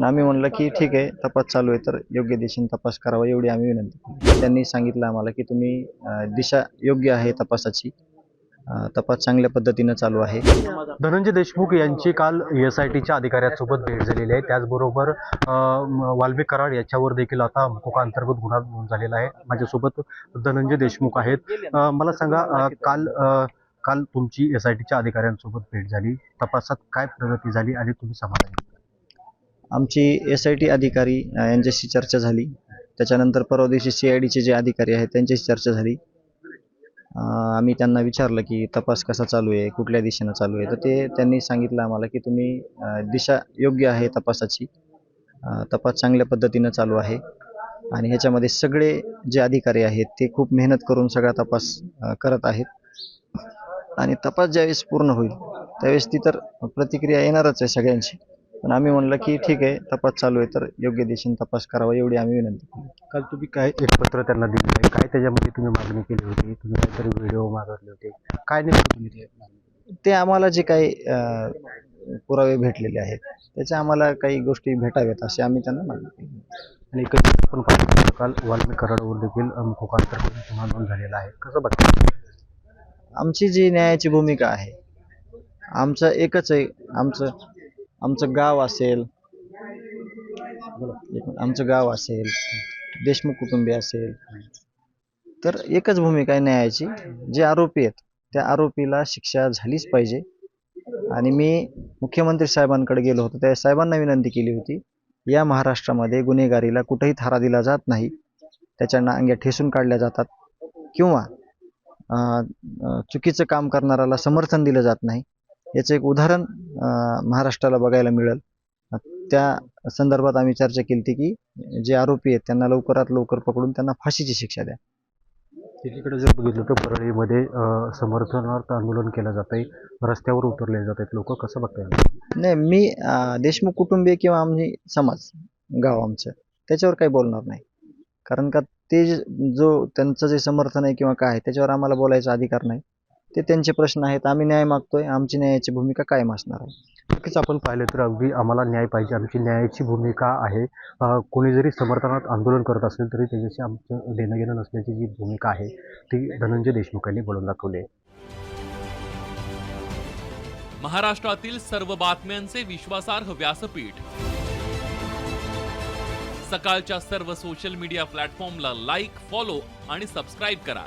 पण आम्ही म्हणलं की ठीक आहे तपास चालू आहे तर योग्य दिशेने तपास करावा एवढी आम्ही विनंती त्यांनी सांगितलं आम्हाला की तुम्ही दिशा योग्य आहे तपासाची. तपास चांगल्या पद्धतीनं चालू आहे. धनंजय देशमुख यांची काल एस आय टीच्या अधिकाऱ्यांसोबत भेट झालेली आहे. त्याचबरोबर वाल्मिक कराड याच्यावर देखील आता मुकोका अंतर्गत गुन्हा नोंद झालेला आहे. माझ्यासोबत धनंजय देशमुख आहेत. मला सांगा काल काल तुमची एस आय टीच्या अधिकाऱ्यांसोबत भेट झाली. तपासात काय प्रगती झाली आणि तुम्ही समाधानी? आमची एस आय टी अधिकारी यांच्याशी चर्चा झाली. त्याच्यानंतर परवा दिवशी सी आय डीचे जे अधिकारी आहेत त्यांच्याशी चर्चा झाली. आम्ही त्यांना विचारलं की तपास कसा चालू आहे कुठल्या दिशेनं चालू आहे? तर ते त्यांनी सांगितलं आम्हाला की तुम्ही दिशा योग्य आहे तपासाची. तपास चांगल्या पद्धतीनं चालू आहे. आणि ह्याच्यामध्ये सगळे जे अधिकारी आहेत ते खूप मेहनत करून सगळा तपास करत आहेत. आणि तपास ज्यावेळेस पूर्ण होईल त्यावेळेस ती तर प्रतिक्रिया येणारच आहे सगळ्यांची. पण आम्ही म्हणलं की ठीक आहे तपास चालू आहे तर योग्य दिशेने तपास करावा एवढी आम्ही विनंती केली. काल तुम्ही काय एक पत्र त्यांना दिले आहे? काय त्याच्यामध्ये तुम्ही मागणी केली होती? तुम्ही काहीतरी व्हिडिओ मागवले होते? काय नेमकं तुम्ही ते आम्हाला जे काही अ, पुरावे भेटलेले आहेत त्याच्या आम्हाला काही गोष्टी भेटाव्यात असे आम्ही त्यांना मागणी केली. आणि कधी आपण काल वाल्मिक कराडावर देखील अ, मुकोका अंतर्गत गुन्हा नोंद झालेला आहे. कसं बघता? आमची जी न्यायाची भूमिका आहे आमचं एकच आहे आमचं आमचं गाव असेल. आमचं गाव असेल. देशमुख कुटुंबीय असेल. तर एकच भूमिका आहे न्यायाची. जे आरोपी आहेत त्या आरोपीला शिक्षा झालीच पाहिजे. आणि मी मुख्यमंत्री साहेबांकडे गेलो होतो त्या साहेबांना विनंती केली होती या महाराष्ट्रामध्ये गुन्हेगारीला कुठेही थारा दिला जात नाही. त्याच्या अंग्या ठेसून काढल्या जातात. किंवा चुकीचं काम करणाऱ्याला समर्थन दिलं जात नाही. याचं एक उदाहरण महाराष्ट्राला बघायला मिळेल. त्या संदर्भात आम्ही चर्चा केली होती की जे आरोपी आहेत त्यांना लवकरात लवकर पकडून त्यांना फाशीची शिक्षा द्या. एकीकडे जर बघितलं तर परळीमध्ये समर्थनार्थ आंदोलन केलं जात आहे रस्त्यावर उतरले जात आहेत लोक. कसं बघताय? नाही मी देशमुख कुटुंबीय किंवा आम्ही समाज गाव आमचं त्याच्यावर काही बोलणार नाही. कारण का ते जे- त्यांचं जे समर्थन आहे किंवा काय त्याच्यावर आम्हाला बोलायचा अधिकार नाही. ते त्यांचे प्रश्न आहेत. आम्ही न्याय मागतोय. आमची न्यायाची भूमिका कायम असणार आहे. नक्कीच आपण पाहिलं तर अगदी आम्हाला न्याय पाहिजे. आमची न्यायाची भूमिका आहे. कोणी जरी समर्थनात आंदोलन करत असेल तरी त्याच्याशी आमचं देणं घेणं नसल्याची जी भूमिका आहे ती धनंजय देशमुख यांनी बोलून दाखवली आहे. महाराष्ट्रातील सर्व बातम्यांचे विश्वासार्ह व्यासपीठ. सकाळच्या सर्व सोशल मीडिया प्लॅटफॉर्मला लाईक फॉलो आणि सबस्क्राईब करा.